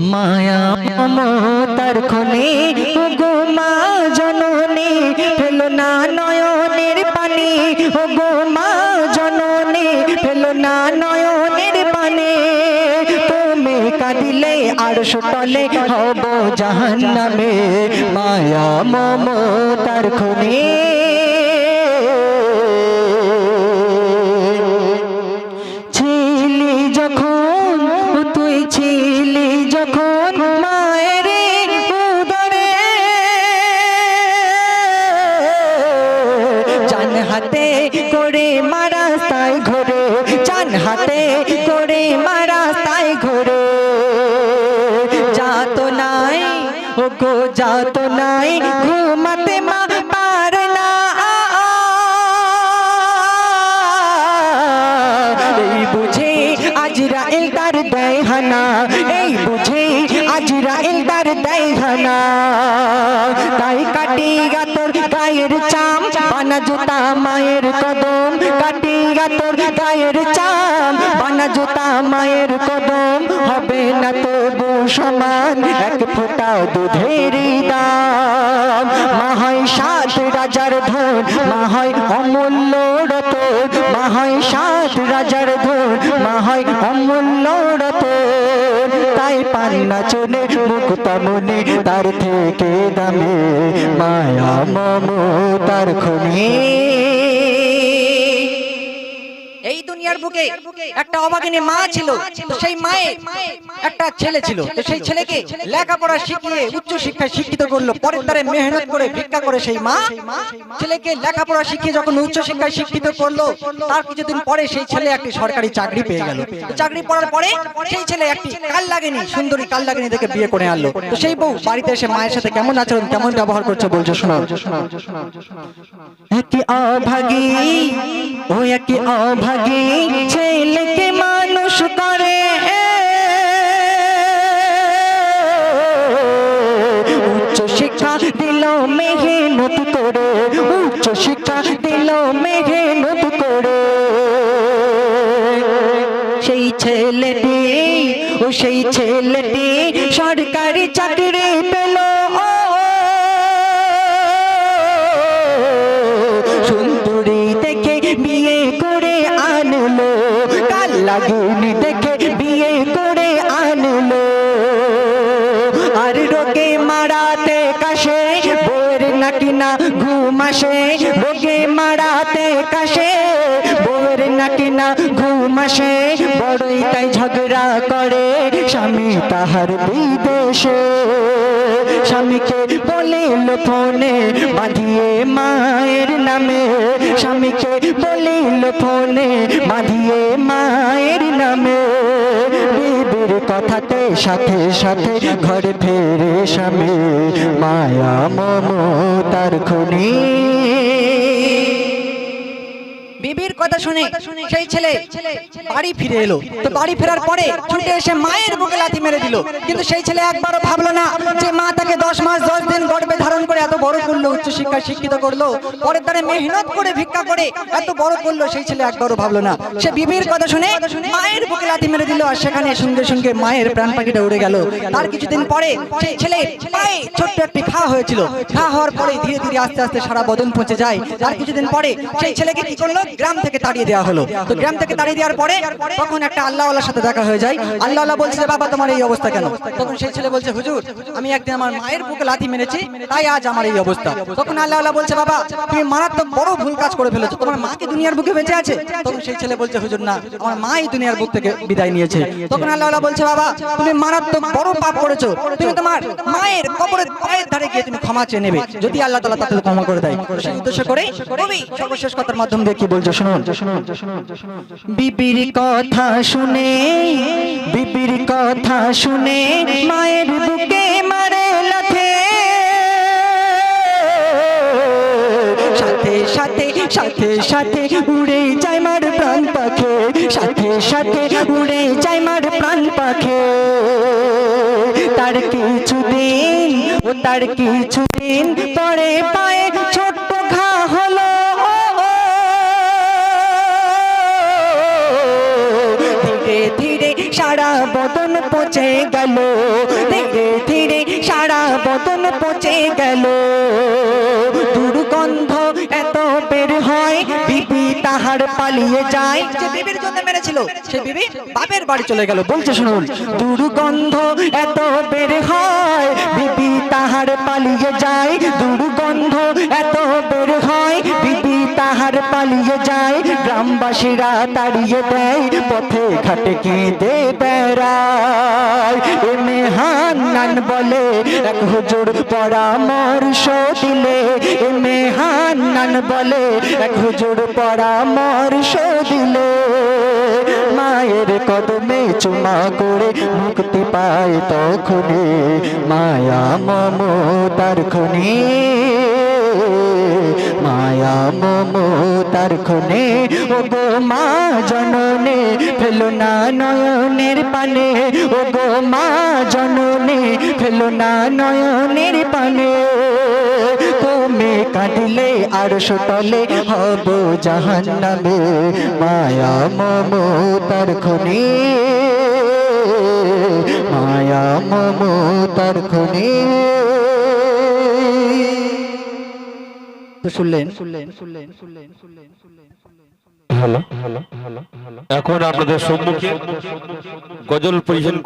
মায়া মমতার খনি গো মা জননী, ফেলো না নয়নের পানি ও গো মা জননী, ফেলো না নয়নের পানি। তুমি কাঁদিলে আর সুতলে হব জাহান্নামে, মায়া মমতার খনি হাতে করে মারা তাই ঘরে চান হাতে করে মারা তাই ঘরে। যাত নাই ও গো যাত নাই, ঘুমাতে মা পারে না। এই বুঝে আজরাইল তার দেয় হানা এই বুঝে আজরাইল তার দেয় হানা বানা জুতা মায়ের কদম কাটি গা তোর গায়ের চাম। বানা জুতা মায়ের কদম, হবে না তবু সমান এক ফোঁটা দুধের দাম। মা হয় সাত রাজার ধন, মা হয় অমূল্য রতন। মা হয় সাত রাজার ধন, মা হয় অমূল্য রতন। তাই পান্না চলে মুক্তা মনে, তার থেকে দামে মায়া মমতার খুনি। এই দুনিয়ার বুকে একটা অবাগিনী মা ছিল সেই মায়ে একটা ছেলে ছিল, তো সেই ছেলেকে লেখাপড়া শিখিয়ে উচ্চ শিক্ষায় শিক্ষিত করল। পরের দ্বারে মেহনত করে, ভিক্ষা করে সেই মা ছেলেকে লেখাপড়া শিখিয়ে যখন উচ্চ শিক্ষায় শিক্ষিত করল, তার কিছুদিন পরে সেই ছেলে একটি সরকারি চাকরি পেয়ে গেল। চাকরি পড়ার পরে সেই ছেলে একটি কাল লাগেনি সুন্দরী কাল লাগেনি দেখে বিয়ে করে আনলো। তো সেই বউ বাড়িতে এসে মায়ের সাথে কেমন আচরণ, কেমন ব্যবহার করছে বলছো শোনাও একটি অভাগী, ও একটি অভাগী ছেলেকে মানুষ করে শিক্ষা দিল মেহনত করে। সেই ছেলেটি ও সেই ছেলেটি সরকারি চাকরি পেল। সুন্দরী দেখে বিয়ে করে আনলো। কাল লাগুনি দেখে নাকি না ঘুম আসে? রোগে মারাতে কাশে? বোর নাকি না ঘুম আসে? বড়ই তাই ঝগড়া করে। স্বামী তাহার বিদেশে। স্বামীকে বলিল ফোনে বাঁধিয়ে মায়ের নামে। স্বামীকে বলিল ফোনে বাঁধিয়ে মায়ের নামে। বিবির কথাতে সাথে সাথে ঘরে ফেরে স্বামী মায়া মমতার খুনি। বিবির কথা শুনে সেই ছেলে বাড়ি ফিরে এলো। তো বাড়ি ফেরার পরে ছুটে এসে মায়ের বুকে লাথি মেরে দিল। কিন্তু সেই ছেলে একবারও ভাবলো না যে মা তাকে দশ মাস, দশ দিন গর্ভে ধারণ করে এত বড় করল উচ্চ শিক্ষা শিক্ষিত করল। পরের দ্বারে মেহনত করে, ভিক্ষা করে এত বড় করল, সেই ছেলে একবারও ভাবলো না। সে বিবির কথা শুনে মায়ের বুকে লাথি মেরে দিল আর সেখানে সঙ্গে সঙ্গে মায়ের প্রাণ পাখিটা উড়ে গেল। তার কিছুদিন পরে সেই ছেলে ছোট্ট একটি ঘা হয়েছিল। ঘা হওয়ার পরে ধীরে ধীরে আস্তে আস্তে সারা বদন পৌঁছে যায়। তার কিছুদিন পরে সেই ছেলেকে কি করল? গ্রাম থেকে তাড়িয়ে দেওয়া হলো। তো গ্রাম থেকে তাড়িয়ে দেওয়ার পরে তখন একটা আল্লাহওয়ালার সাথে দেখা হয়ে যায়। আল্লাহওয়ালা বলছে যে, বাবা তোমার এই অবস্থা কেন? তখন সেই ছেলে বলছে হুজুর আমি একদিন আমার মায়ের বুকে লাথি মেরেছি তাই আজ আমার এই অবস্থা। তখন আল্লাহওয়ালা বলছে বাবা তুমি মারাত্মক বড় ভুল কাজ করে ফেলেছো। তোমার মা কি দুনিয়ার বুকে বেঁচে আছে? তখন সেই ছেলে বলছে হুজুর না আমার মা এই দুনিয়ার বুক থেকে বিদায় নিয়েছে। তখন আল্লাহওয়ালা বলছে বাবা তুমি মারাত্মক বড় পাপ করেছ। তুমি তোমার মায়ের কবরের পায়ের ধারে গিয়ে তুমি ক্ষমা চেয়ে নেবে। যদি আল্লাহ তাআলা তাকে ক্ষমা করে দেয়। সেই উদ্দেশ্য করে কবি সর্বশেষ কথার মাধ্যমে কি বলছো? বিবির কথা শুনে, বিবির কথা শুনে মায়ের বুকে মারে লাথে। সাথে সাথে সাথে সাথে উড়ে যায় মার প্রাণ পাখে। সাথে সাথে উড়ে যায় মার প্রাণ পাখে। তার কিছুদিন, ও তার কিছুদিন পরে পায়ে ছোট্ট ঘা হলো। বদন পচে গেল। ধীরে ধীরে সারা বদন পচে গেল। দুর্গন্ধ এত বের হয়, বিবি তাহার পালিয়ে যায়। যে বিবির জন্য মেরেছিল, সেই বিবি বাপের বাড়ি চলে গেল। বলছে, শুনুন, দুর্গন্ধ এত বের হয়, বিবি তাহার পালিয়ে যায়। দুর্গন্ধ এত তাহার পালিয়ে যায়, গ্রামবাসীরা তাড়িয়ে দেয়, পথে ঘাটে কেঁদে বেড়ায়। এ মেহান নান বলে এক হুজুর পরামর্শ দিলে এমে মেহান নান বলে এক হুজুর পরামর্শ দিলে। মায়ের কদমে চুমা করে মুক্তি পায় তখনে মায়া মমতার খনি। মায়া মমতার খনে, ও গো মা জননে, ফেলো না নয়নের পানে, ও মা জননে, ফেলো না নয়নের পানে। তুমি কাঁদিলে আর সতলে হব জাহান্নামে, মায়া মমতার খনি, মায়া মমতার খনি। শুনলেন? এখন আপনাদের সম্মুখে গজল পরিবেশন